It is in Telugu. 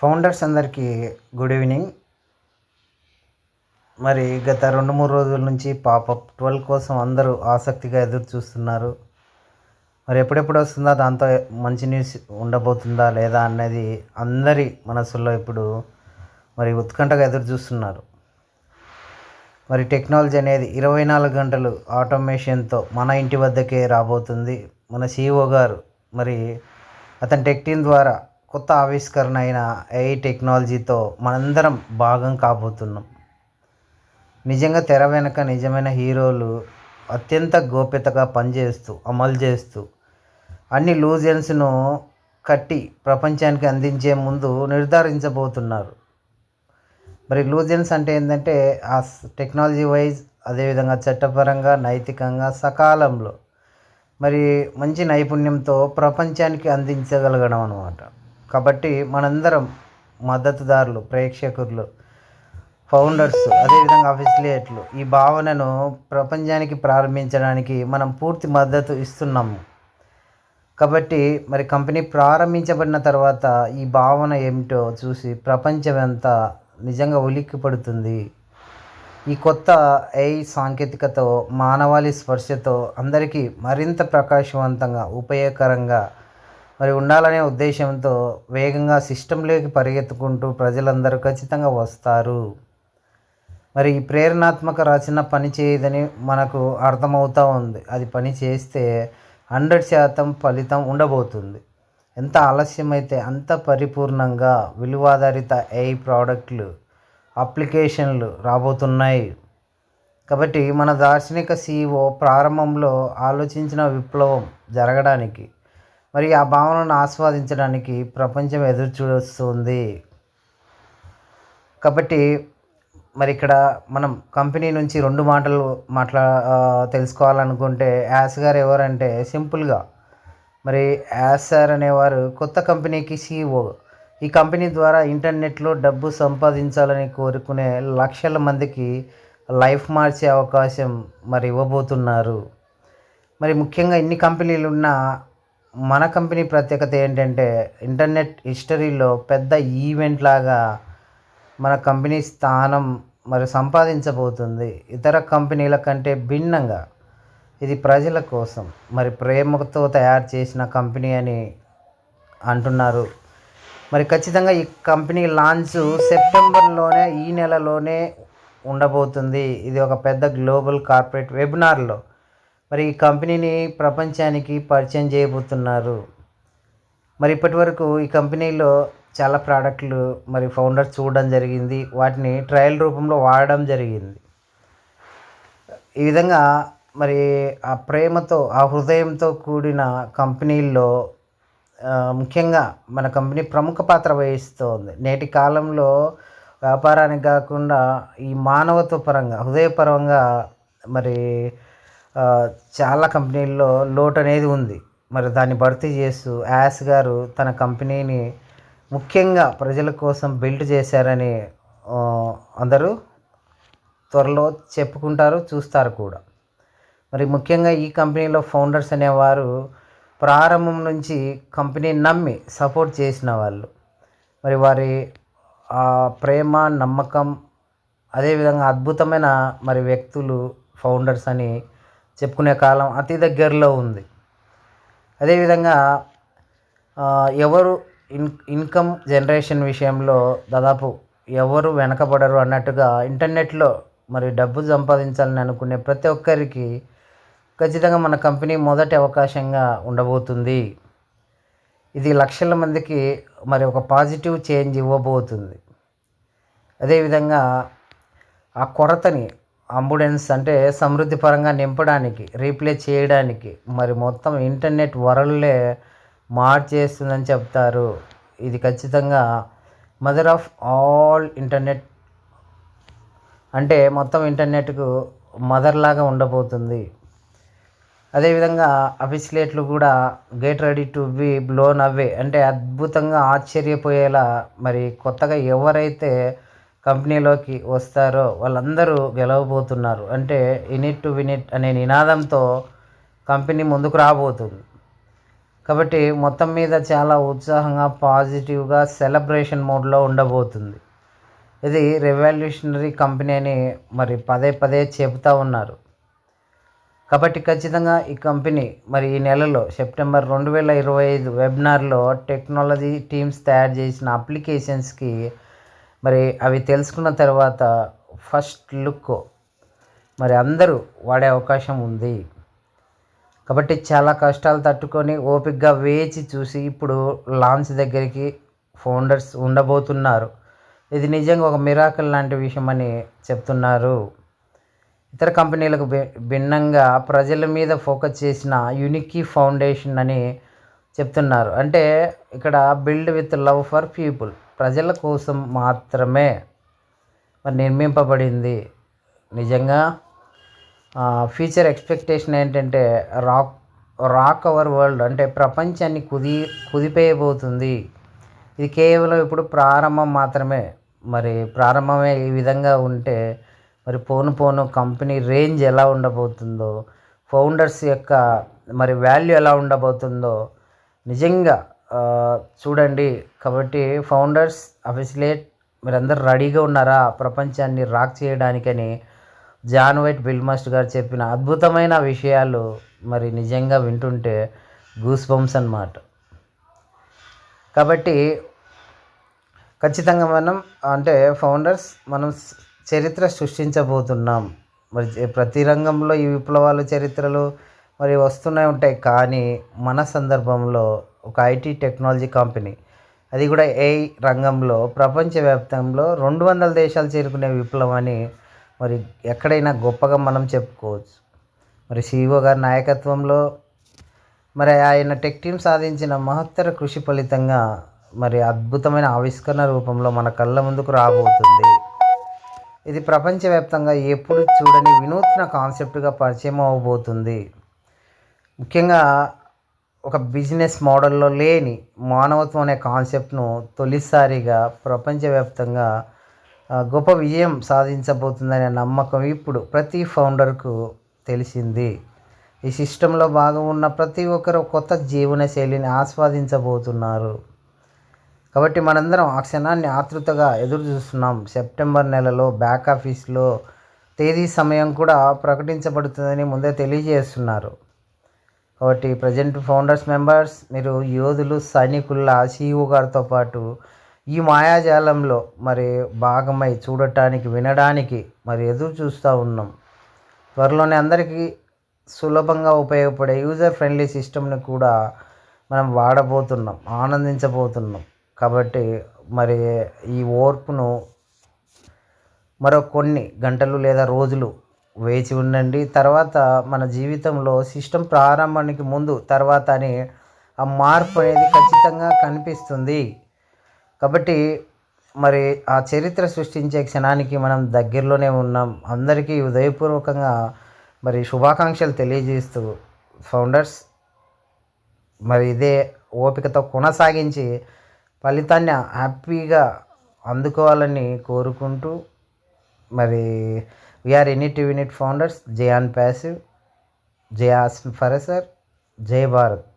ఫౌండర్స్ అందరికీ గుడ్ ఈవినింగ్. మరి గత రెండు మూడు రోజుల నుంచి పాపప్ ట్వెల్వ్ కోసం అందరూ ఆసక్తిగా ఎదురు చూస్తున్నారు. మరి ఎప్పుడెప్పుడు వస్తుందా? దాంతో మంచి న్యూస్ ఉండబోతుందా లేదా అన్నది అందరి మనసుల్లో ఇప్పుడు మరి ఉత్కంఠగా ఎదురు చూస్తున్నారు. మరి టెక్నాలజీ అనేది ఇరవై నాలుగు గంటలు ఆటోమేషన్తో మన ఇంటి వద్దకే రాబోతుంది. మన సీఈఓ గారు మరి అతని టెక్ టీం ద్వారా కొత్త ఆవిష్కరణ అయిన ఏఐ టెక్నాలజీతో మనందరం భాగం కాబోతున్నాం. నిజంగా తెర వెనక నిజమైన హీరోలు అత్యంత గోప్యతగా పనిచేస్తూ అమలు చేస్తూ అన్ని లూజెన్స్ను కట్టి ప్రపంచానికి అందించే ముందు నిర్ధారించబోతున్నారు. మరి లూజెన్స్ అంటే ఏంటంటే ఆ టెక్నాలజీ వైజ్ అదేవిధంగా చట్టపరంగా నైతికంగా సకాలంలో మరి మంచి నైపుణ్యంతో ప్రపంచానికి అందించగలగడం అనమాట కాబట్టి మనందరం మద్దతుదారులు ప్రేక్షకులు ఫౌండర్స్ అదేవిధంగా అఫిసిలియేట్లు ఈ భావనను ప్రపంచానికి ప్రారంభించడానికి మనం పూర్తి మద్దతు ఇస్తున్నాము. కాబట్టి మరి కంపెనీ ప్రారంభించబడిన తర్వాత ఈ భావన ఏమిటో చూసి ప్రపంచమంతా నిజంగా ఉలిక్కిపడుతుంది. ఈ కొత్త ఏఐ సాంకేతికతో మానవాళి స్పర్శతో అందరికీ మరింత ప్రకాశవంతంగా ఉపయోగకరంగా మరి ఉండాలనే ఉద్దేశంతో వేగంగా సిస్టంలోకి పరిగెత్తుకుంటూ ప్రజలందరూ ఖచ్చితంగా వస్తారు. మరి ఈ ప్రేరణాత్మక రచన పని చేయదని మనకు అర్థమవుతూ ఉంది. అది పని చేస్తే హండ్రెడ్ శాతం ఫలితం ఉండబోతుంది. ఎంత ఆలస్యమైతే అంత పరిపూర్ణంగా విలువాధారిత ఏఐ ప్రోడక్ట్లు అప్లికేషన్లు రాబోతున్నాయి. కాబట్టి మన దార్శనిక సీఈఓ ప్రారంభంలో ఆలోచించిన విప్లవం జరగడానికి మరి ఆ భావనను ఆస్వాదించడానికి ప్రపంచం ఎదురు చూస్తుంది. కాబట్టి మరి ఇక్కడ మనం కంపెనీ నుంచి రెండు మాటలు మాట్లా తెలుసుకోవాలనుకుంటే యాస్ గారు ఎవరంటే సింపుల్గా మరి యాస్ సార్ అనేవారు కొత్త కంపెనీకి సీఈఓ ఈ కంపెనీ ద్వారా ఇంటర్నెట్లో డబ్బు సంపాదించాలని కోరుకునే లక్షల మందికి లైఫ్ మార్చే అవకాశం మరి ఇవ్వబోతున్నారు. మరి ముఖ్యంగా ఇన్ని కంపెనీలు ఉన్న మన కంపెనీ ప్రత్యేకత ఏంటంటే ఇంటర్నెట్ హిస్టరీలో పెద్ద ఈవెంట్ లాగా మన కంపెనీ స్థానం మరి సంపాదించబోతుంది. ఇతర కంపెనీల కంటే భిన్నంగా ఇది ప్రజల కోసం మరి ప్రేమతో తయారు చేసిన కంపెనీ అని అంటున్నారు. మరి ఖచ్చితంగా ఈ కంపెనీ లాంచ్ సెప్టెంబర్లోనే ఈ నెలలోనే ఉండబోతుంది. ఇది ఒక పెద్ద గ్లోబల్ కార్పొరేట్ వెబినార్లో మరి ఈ కంపెనీని ప్రపంచానికి పరిచయం చేయబోతున్నారు. మరి ఇప్పటి వరకు ఈ కంపెనీలో చాలా ప్రోడక్ట్లు మరి ఫౌండర్స్ చూడడం జరిగింది. వాటిని ట్రయల్ రూపంలో వాడడం జరిగింది. ఈ విధంగా మరి ఆ ప్రేమతో ఆ హృదయంతో కూడిన కంపెనీల్లో ముఖ్యంగా మన కంపెనీ ప్రముఖ పాత్ర వహిస్తుంది. నేటి కాలంలో వ్యాపారానికి కాకుండా ఈ మానవత్వ పరంగా హృదయపరంగా మరి చాలా కంపెనీల్లో లోటు అనేది ఉంది. మరి దాన్ని భర్తీ చేస్తూ యాస్ గారు తన కంపెనీని ముఖ్యంగా ప్రజల కోసం బిల్డ్ చేశారని అందరూ త్వరలో చెప్పుకుంటారు చూస్తారు కూడా. మరి ముఖ్యంగా ఈ కంపెనీలో ఫౌండర్స్ అనేవారు ప్రారంభం నుంచి కంపెనీ నమ్మి సపోర్ట్ చేసిన వాళ్ళు. మరి వారి ప్రేమ నమ్మకం అదేవిధంగా అద్భుతమైన మరి వ్యక్తులు ఫౌండర్స్ అని చెప్పుకునే కాలం అతి దగ్గరలో ఉంది. అదేవిధంగా ఎవరు ఇన్ ఇన్కమ్ జనరేషన్ విషయంలో దాదాపు ఎవరు వెనకబడరు అన్నట్టుగా ఇంటర్నెట్లో మరి డబ్బు సంపాదించాలని అనుకునే ప్రతి ఒక్కరికి ఖచ్చితంగా మన కంపెనీ మొదటి అవకాశంగా ఉండబోతుంది. ఇది లక్షల మందికి మరి ఒక పాజిటివ్ చేంజ్ ఇవ్వబోతుంది. అదేవిధంగా ఆ కొరతని అంబులెన్స్ అంటే సమృద్ధి పరంగా నింపడానికి రీప్లే చేయడానికి. మరి మొత్తం ఇంటర్నెట్ వరల్డ్లే మార్చేస్తుందని చెప్తారు. ఇది ఖచ్చితంగా మదర్ ఆఫ్ ఆల్ ఇంటర్నెట్ అంటే మొత్తం ఇంటర్నెట్కు మదర్ లాగా ఉండబోతుంది. అదేవిధంగా అఫిసిలేట్లు కూడా get ready to be blown away. అంటే అద్భుతంగా ఆశ్చర్యపోయేలా మరి కొత్తగా ఎవరైతే కంపెనీలోకి వస్తారో వాళ్ళందరూ గెలవబోతున్నారు. అంటే ఇనిట్ టు వినిట్ అనే నినాదంతో కంపెనీ ముందుకు రాబోతుంది. కాబట్టి మొత్తం మీద చాలా ఉత్సాహంగా పాజిటివ్గా సెలబ్రేషన్ మోడ్లో ఉండబోతుంది. ఇది రెవల్యూషనరీ కంపెనీ అని మరి పదే పదే చెబుతూ ఉన్నారు. కాబట్టి ఖచ్చితంగా ఈ కంపెనీ మరి ఈ నెలలో సెప్టెంబర్ రెండు వేల ఇరవై ఐదు వెబినార్లో టెక్నాలజీ టీమ్స్ తయారు చేసిన అప్లికేషన్స్కి మరి అవి తెలుసుకున్న తర్వాత ఫస్ట్ లుక్ మరి అందరూ వాడే అవకాశం ఉంది. కాబట్టి చాలా కష్టాలు తట్టుకొని ఓపికగా వేచి చూసి ఇప్పుడు లాంచ్ దగ్గరికి ఫౌండర్స్ ఉండబోతున్నారు. ఇది నిజంగా ఒక మిరాకల్ లాంటి విషయం అని చెప్తున్నారు. ఇతర కంపెనీలకు భిన్నంగా ప్రజల మీద ఫోకస్ చేసిన యునికీ ఫౌండేషన్ అని చెప్తున్నారు. అంటే ఇక్కడ build with love for people. ప్రజల కోసం మాత్రమే మరి నిర్మింపబడింది. నిజంగా ఫ్యూచర్ ఎక్స్పెక్టేషన్ ఏంటంటే రాక్ రాక్ అవర్ వరల్డ్ అంటే ప్రపంచాన్ని కుది కుదిపేయబోతుంది. ఇది కేవలం ఇప్పుడు ప్రారంభం మాత్రమే. మరి ప్రారంభమే ఈ విధంగా ఉంటే మరి పోను పోను కంపెనీ రేంజ్ ఎలా ఉండబోతుందో ఫౌండర్స్ యొక్క మరి వాల్యూ ఎలా ఉండబోతుందో నిజంగా చూడండి. కాబట్టి ఫౌండర్స్ అఫిసిలేట్ మీరందరూ రెడీగా ఉన్నారా? ప్రపంచాన్ని రాక్ చేయడానికని జాన్ వైట్ బిల్మస్ట్ గారు చెప్పిన అద్భుతమైన విషయాలు మరి నిజంగా వింటుంటే గూస్ బంప్స్ అన్నమాట. కాబట్టి ఖచ్చితంగా మనం అంటే ఫౌండర్స్ మనం చరిత్ర సృష్టించబోతున్నాం. మరి ప్రతి రంగంలో ఈ విప్లవాలు చరిత్రలు మరి వస్తూనే ఉంటాయి. కానీ మన సందర్భంలో ఒక ఐటీ టెక్నాలజీ కంపెనీ. అది కూడా ఏ రంగంలో ప్రపంచవ్యాప్తంలో రెండు వందల దేశాలు చేరుకునే విప్లవాన్ని మరి ఎక్కడైనా గొప్పగా మనం చెప్పుకోవచ్చు. మరి సిఇఓ గారి నాయకత్వంలో మరి ఆయన టెక్ టీం సాధించిన మహత్తర కృషి ఫలితంగా మరి అద్భుతమైన ఆవిష్కరణ రూపంలో మన కళ్ళ ముందుకు రాబోతుంది. ఇది ప్రపంచవ్యాప్తంగా ఎప్పుడు చూడని వినూత్న కాన్సెప్ట్గా పరిచయం అవ్వబోతుంది ముఖ్యంగా ఒక బిజినెస్ మోడల్లో లేని మానవత్వం అనే కాన్సెప్ట్ను తొలిసారిగా ప్రపంచవ్యాప్తంగా గొప్ప విజయం సాధించబోతుందనే నమ్మకం ఇప్పుడు ప్రతి ఫౌండర్కు తెలిసింది. ఈ సిస్టంలో భాగం ఉన్న ప్రతి ఒక్కరు కొత్త జీవన శైలిని ఆస్వాదించబోతున్నారు. కాబట్టి మనందరం ఆ క్షణాన్ని ఆతృతగా ఎదురు చూస్తున్నాం సెప్టెంబర్ నెలలో బ్యాక్ ఆఫీస్లో తేదీ సమయం కూడా ప్రకటించబడుతుందని ముందే తెలియజేస్తున్నారు. కాబట్టి ప్రజెంట్ ఫౌండర్స్ మెంబర్స్ మీరు యోధులు సైనికుల సీఈఓ గారితో పాటు ఈ మాయాజాలంలో మరి భాగమై చూడటానికి వినడానికి మరి ఎదురు చూస్తూ ఉన్నాం. త్వరలోనే అందరికీ సులభంగా ఉపయోగపడే యూజర్ ఫ్రెండ్లీ సిస్టమ్ని కూడా మనం వాడబోతున్నాం ఆనందించబోతున్నాం. కాబట్టి మరి ఈ ఓర్పును మరో కొన్ని గంటలు లేదా రోజులు వేచి ఉండండి. తర్వాత మన జీవితంలో సిస్టమ్ ప్రారంభానికి ముందు తర్వాత అని ఆ మార్పు అనేది ఖచ్చితంగా కనిపిస్తుంది. కాబట్టి మరి ఆ చరిత్ర సృష్టించే క్షణానికి మనం దగ్గరలోనే ఉన్నాం. అందరికీ ఉదయపూర్వకంగా మరి శుభాకాంక్షలు తెలియజేస్తూ ఫౌండర్స్ మరి ఇదే ఓపికతో కొనసాగించి ఫలితాన్ని హ్యాపీగా అందుకోవాలని కోరుకుంటూ మరి వీఆర్ ఎనీ యూనిట్ ఫౌండర్స్ జయాన్ ప్యాసివ్ జయాస్ ఫరసర్ జై భారత్